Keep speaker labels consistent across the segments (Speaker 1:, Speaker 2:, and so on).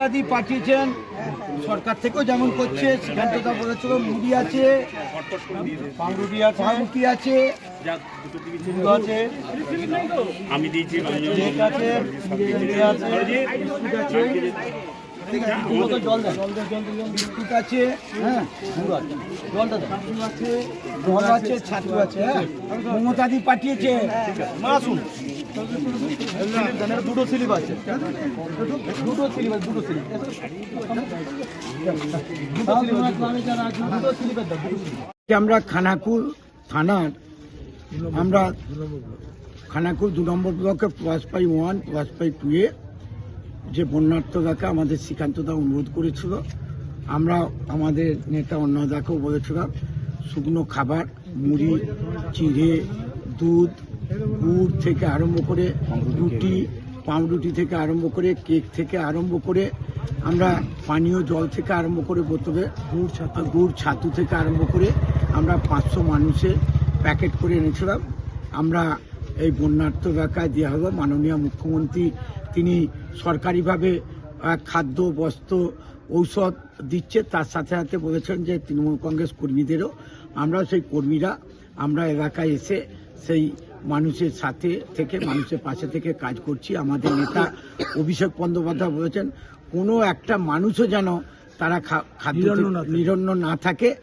Speaker 1: ইত্যাদি পাঠিয়েছেন। সরকার থেকেও যেমন করছে সিদ্ধান্তটা বলেছিল মুড়ি আছে পাউরুটি আছে পাউরুটি আছে আছে
Speaker 2: আমি দিয়েছি
Speaker 1: আছে আছে বিস্কুট আছে ঠিক আছে জল বিস্কুট আছে হ্যাঁ আছে জলটা দেন। আছে জল আছে ছাতু আছে হ্যাঁ মমতাদি পাঠিয়েছে। মা দুটো স্লিপ আছে। দুটো স্লিপ আছে, দুটো স্লিপ। আমরা খানাকুল থানার, আমরা খানাকুল দু নম্বর ব্লকে প্লাস পাই ওয়ান প্লাস টু এ যে বন্যার্থদাকে আমাদের শ্রীকান্তদা অনুরোধ করেছিল, আমরা আমাদের নেতা অন্নদাকেও বলেছিলাম, শুকনো খাবার, মুড়ি, চিড়ে, দুধ গুড় থেকে আরম্ভ করে রুটি পাউরুটি থেকে আরম্ভ করে কেক থেকে আরম্ভ করে আমরা পানীয় জল থেকে আরম্ভ করে বোতলে গুড় ছাতু। গুড় ছাতু থেকে আরম্ভ করে আমরা পাঁচশো মানুষের প্যাকেট করে এনেছিলাম। আমরা এই বন্যার্থ এলাকায় দেওয়া হলো। মাননীয় মুখ্যমন্ত্রী তিনি সরকারিভাবে খাদ্য বস্ত্র ঔষধ দিচ্ছে। তার সাথে সাথে বলেছেন যে তৃণমূল কংগ্রেস কর্মীদেরও আমরা সেই কর্মীরা আমরা এলাকায় এসে সেই মানুষের সাথে থেকে মানুষের পাশে থেকে কাজ করছি। আমাদের নেতা অভিষেক বন্দ্যোপাধ্যায় বলেছেন কোনো একটা মানুষও যেন তারা খা- খাদ্য নিরন্ন না থাকে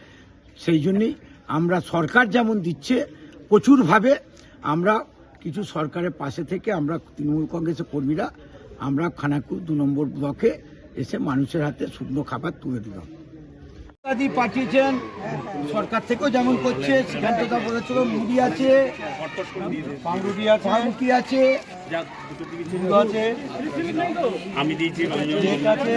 Speaker 1: সেই জন্যই আমরা সরকার যেমন দিচ্ছে প্রচুরভাবে আমরা কিছু সরকারের পাশে থেকে আমরা তৃণমূল কংগ্রেসের কর্মীরা আমরা খানাকুল দু নম্বর ব্লকে এসে মানুষের হাতে শুকনো খাবার তুলে দিলাম। ইত্যাদি পাঠিয়েছেন। সরকার থেকেও যেমন করছে সিদ্ধান্তটা বলেছিল মুড়ি আছে পাউরুটি আছে পাউরুটি আছে আছে
Speaker 2: আমি দিয়েছি
Speaker 1: আছে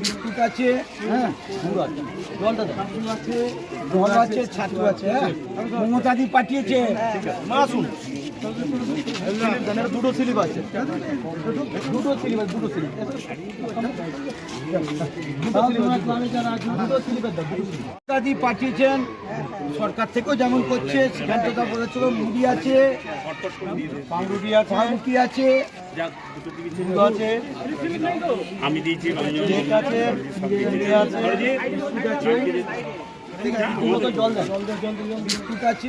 Speaker 1: বিস্কুট আছে হ্যাঁ গুড় আছে জলটা দেন আছে জল আছে ছাতু আছে হ্যাঁ মমতাদি পাঠিয়েছে। মা দুটো স্লিপ আছে। দুটো স্লিপ আছে দুটো স্লিপ। পাঠিয়েছেন সরকার থেকেও যেমন করছে সিদ্ধান্তটা বলেছিল মুড়ি আছে পাউরুটি আছে পাউরুটি আছে
Speaker 2: আমি দিয়েছি
Speaker 1: জল দেন বিস্কুট আছে।